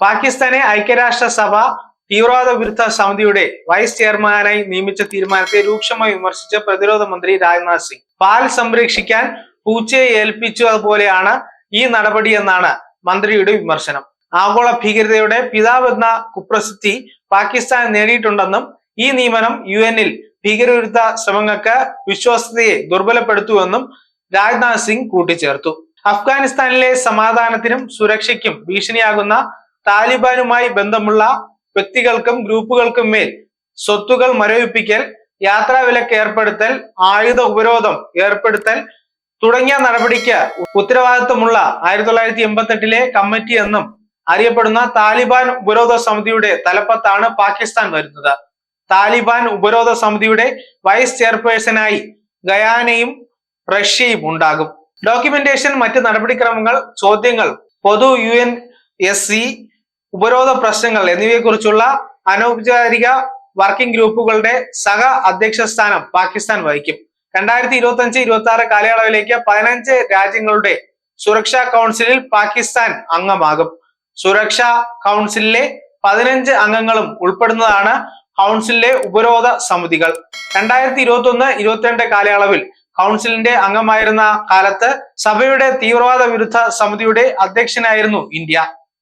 പാകിസ്ഥാനെ ഐക്യരാഷ്ട്രസഭ തീവ്രവാദ വിരുദ്ധ സമിതിയുടെ വൈസ് ചെയർമാനായി നിയമിച്ച തീരുമാനത്തെ രൂക്ഷമായി വിമർശിച്ച പ്രതിരോധ മന്ത്രി രാജ്നാഥ് സിംഗ്. പാൽ സംരക്ഷിക്കാൻ പൂച്ചയെ ഏൽപ്പിച്ചതുപോലെയാണ് ഈ നടപടി എന്നാണ് മന്ത്രിയുടെ വിമർശനം. ആഗോള ഭീകരതയുടെ പിതാവെന്ന കുപ്രസിദ്ധി പാകിസ്ഥാൻ നേടിയിട്ടുണ്ടെന്നും ഈ നിയമനം യു എന്നിൽ ഭീകരവിരുദ്ധ ശ്രമങ്ങൾക്ക് വിശ്വാസ്യതയെ ദുർബലപ്പെടുത്തുമെന്നും രാജ്നാഥ് സിംഗ് കൂട്ടിച്ചേർത്തു. അഫ്ഗാനിസ്ഥാനിലെ സമാധാനത്തിനും സുരക്ഷയ്ക്കും ഭീഷണിയാകുന്ന താലിബാനുമായി ബന്ധമുള്ള വ്യക്തികൾക്കും ഗ്രൂപ്പുകൾക്കും മേൽ സ്വത്തുകൾ മരവിപ്പിക്കൽ യാത്രാ വിലക്ക് ഏർപ്പെടുത്തൽ ആയുധ ഉപരോധം ഏർപ്പെടുത്തൽ തുടങ്ങിയ നടപടിക്ക് ഉത്തരവാദിത്വമുള്ള ആയിരത്തി തൊള്ളായിരത്തി എൺപത്തി എട്ടിലെ കമ്മിറ്റി എന്നും അറിയപ്പെടുന്ന താലിബാൻ ഉപരോധ സമിതിയുടെ തലപ്പത്താണ് പാകിസ്ഥാൻ വരുന്നത്. താലിബാൻ ഉപരോധ സമിതിയുടെ വൈസ് ചെയർപേഴ്സണായി ഗയാനയും റഷ്യയും ഉണ്ടാകും. ഡോക്യുമെന്റേഷൻ മറ്റ് നടപടിക്രമങ്ങൾ ചോദ്യങ്ങൾ പൊതു യു എൻ എസ് സി ഉപരോധ പ്രശ്നങ്ങൾ എന്നിവയെക്കുറിച്ചുള്ള അനൗപചാരിക വർക്കിംഗ് ഗ്രൂപ്പുകളുടെ സഹ അധ്യക്ഷ സ്ഥാനം പാകിസ്ഥാൻ വഹിക്കും. രണ്ടായിരത്തി ഇരുപത്തി അഞ്ച് ഇരുപത്തി ആറ് കാലയളവിലേക്ക് പതിനഞ്ച് രാജ്യങ്ങളുടെ സുരക്ഷാ കൗൺസിലിൽ പാകിസ്ഥാൻ അംഗമാകും. സുരക്ഷാ കൗൺസിലിലെ പതിനഞ്ച് അംഗങ്ങളും ഉൾപ്പെടുന്നതാണ് കൗൺസിലിലെ ഉപരോധ സമിതികൾ. രണ്ടായിരത്തി ഇരുപത്തി ഒന്ന് ഇരുപത്തിരണ്ട് കാലയളവിൽ കൗൺസിലിന്റെ അംഗമായിരുന്ന കാലത്ത് സഭയുടെ തീവ്രവാദ വിരുദ്ധ സമിതിയുടെ അധ്യക്ഷനായിരുന്നു ഇന്ത്യ.